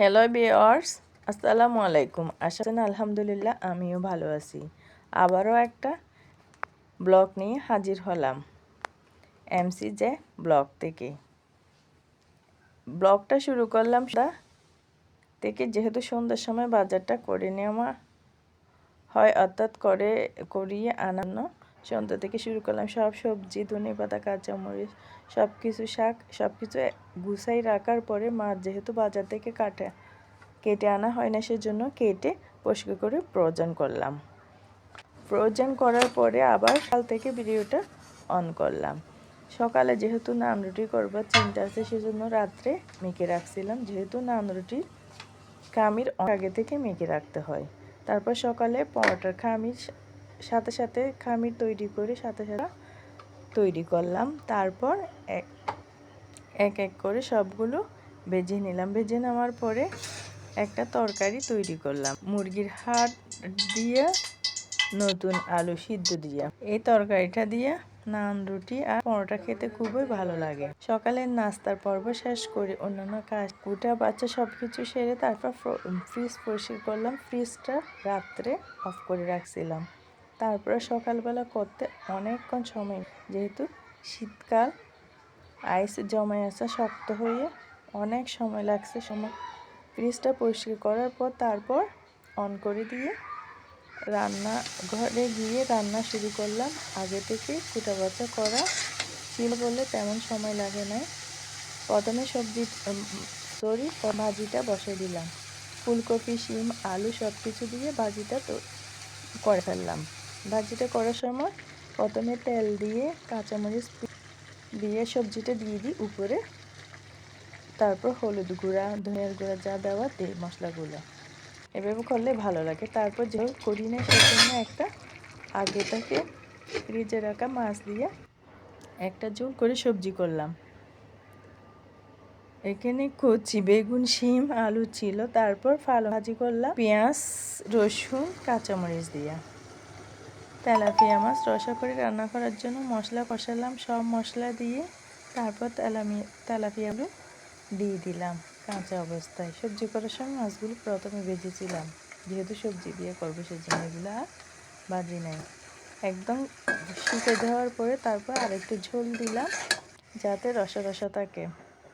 Hello বিয়ার্স আসসালামু আলাইকুম আশা করি আলহামদুলিল্লাহ, আমিও ভালো আছি। আবারও একটা ব্লগ নিয়ে হাজির হলাম। এমসি জে ব্লগ থেকে। ব্লগটা শুরু করলাম থেকে, যেহেতু সন্ধ্যার সময় বাজারটা করে নেওয়া হয়, অর্থাৎ করে, করিয়ে আনানো। সন্ধ্যা থেকে শুরু করলাম সব সবজি, ধনে পাতা, কাঁচামরিচ সব কিছু শাক সব কিছু গুছাই রাখার পরে মাছ যেহেতু বাজার থেকে কাটে কেটে আনা হয় না, সেজন্য কেটে পরিষ্কার করে প্রয়োজন করলাম। প্রয়োজন করার পরে আবার কাল থেকে ভিডিওটা অন করলাম। সকালে যেহেতু নান রুটি করবার চিন্তা আছে, সেজন্য রাত্রে মেখে রাখছিলাম। যেহেতু নান রুটি কামির আগে থেকে মেখে রাখতে হয়। তারপর সকালে পরোটার খামির সাথে সাথে খামির তৈরি করে সাথে সাথে তৈরি করলাম। তারপর এক এক এক করে সবগুলো ভেজে নিলাম। ভেজে নেওয়ার পরে একটা তরকারি তৈরি করলাম। মুরগির হাট দিয়ে, নতুন আলু সিদ্ধ দিয়ে। এই তরকারিটা দিয়ে নান, রুটি আর পরোটা খেতে খুবই ভালো লাগে। সকালের নাস্তার পর্ব শেষ করে অন্যান্য কাজ কুটা বাচ্চা সব কিছু সেরে তারপর ফ্রিজ পরিষ্কার করলাম। ফ্রিজটা রাত্রে অফ করে রাখছিলাম। তারপরে সকালবেলা করতে অনেকক্ষণ সময় যেহেতু শীতকাল, আইস জমায় আসা শক্ত হয়ে অনেক সময় লাগছে সময়। ফ্রিজটা পরিষ্কার করার পর তারপর অন করে দিয়ে রান্না ঘরে গিয়ে রান্না শুরু করলাম। আগে থেকে কুটা বাচ্চা করা ছিল বলে তেমন সময় লাগে নাই। প্রথমে সবজি সরি ভাজিটা বসে দিলাম। ফুলকপি, শিম, আলু সব কিছু দিয়ে ভাজিটা তো করে ফেললাম। ভাজিটা করার সময় প্রথমে তেল দিয়ে কাঁচামরিচ দিয়ে সবজিটা দিয়ে দিই উপরে। তারপর হলুদ গুঁড়া, ধনিয়ার গুঁড়া যা দেওয়া তেল মশলাগুলো। এভাবে করলে ভালো লাগে। তারপর যে করি না সেই জন্য একটা আগে থেকে ফ্রিজে রাখা মাছ দিয়ে একটা জোল করে সবজি করলাম। এখানে কচি, বেগুন, শিম, আলু ছিল। তারপর ফালো ভাজি করলাম। পেঁয়াজ, রসুন, কাঁচামরিচ দিয়া। তেলাপিয়া মাছ, রসা করে রান্না করার জন্য মশলা কষালাম, সব মশলা দিয়ে তারপর তেলামি, তেলাপিয়াগুলো দিয়ে দিলাম কাঁচা অবস্থায়। সবজি করার সময় মাছগুলো প্রথমে ভেজেছিলাম, যেহেতু সবজি দিয়ে করব সেজন্য এগুলো আর ভাজি নাই। একদম শুকে দেওয়ার পরে তারপর আরেকটু ঝোল দিলাম, যাতে রসা রসা থাকে।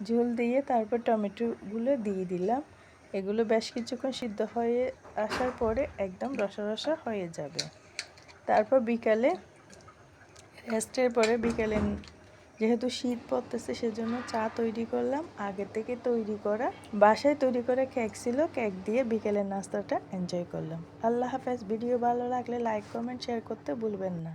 ঝোল দিয়ে তারপর টমেটোগুলো দিয়ে দিলাম। এগুলো বেশ কিছুক্ষণ সিদ্ধ হয়ে আসার পরে একদম রসা রসা হয়ে যাবে। তারপর বিকালে রেস্টের পরে বিকালে যেহেতু শীত পড়তেছে সেজন্য চা তৈরি করলাম। আগে থেকে তৈরি করা, বাসায় তৈরি করে কেক ছিল, কেক দিয়ে বিকেলের নাস্তাটা এনজয় করলাম। আল্লাহ হাফেজ। ভিডিও ভালো লাগলে লাইক কমেন্ট শেয়ার করতে ভুলবেন না।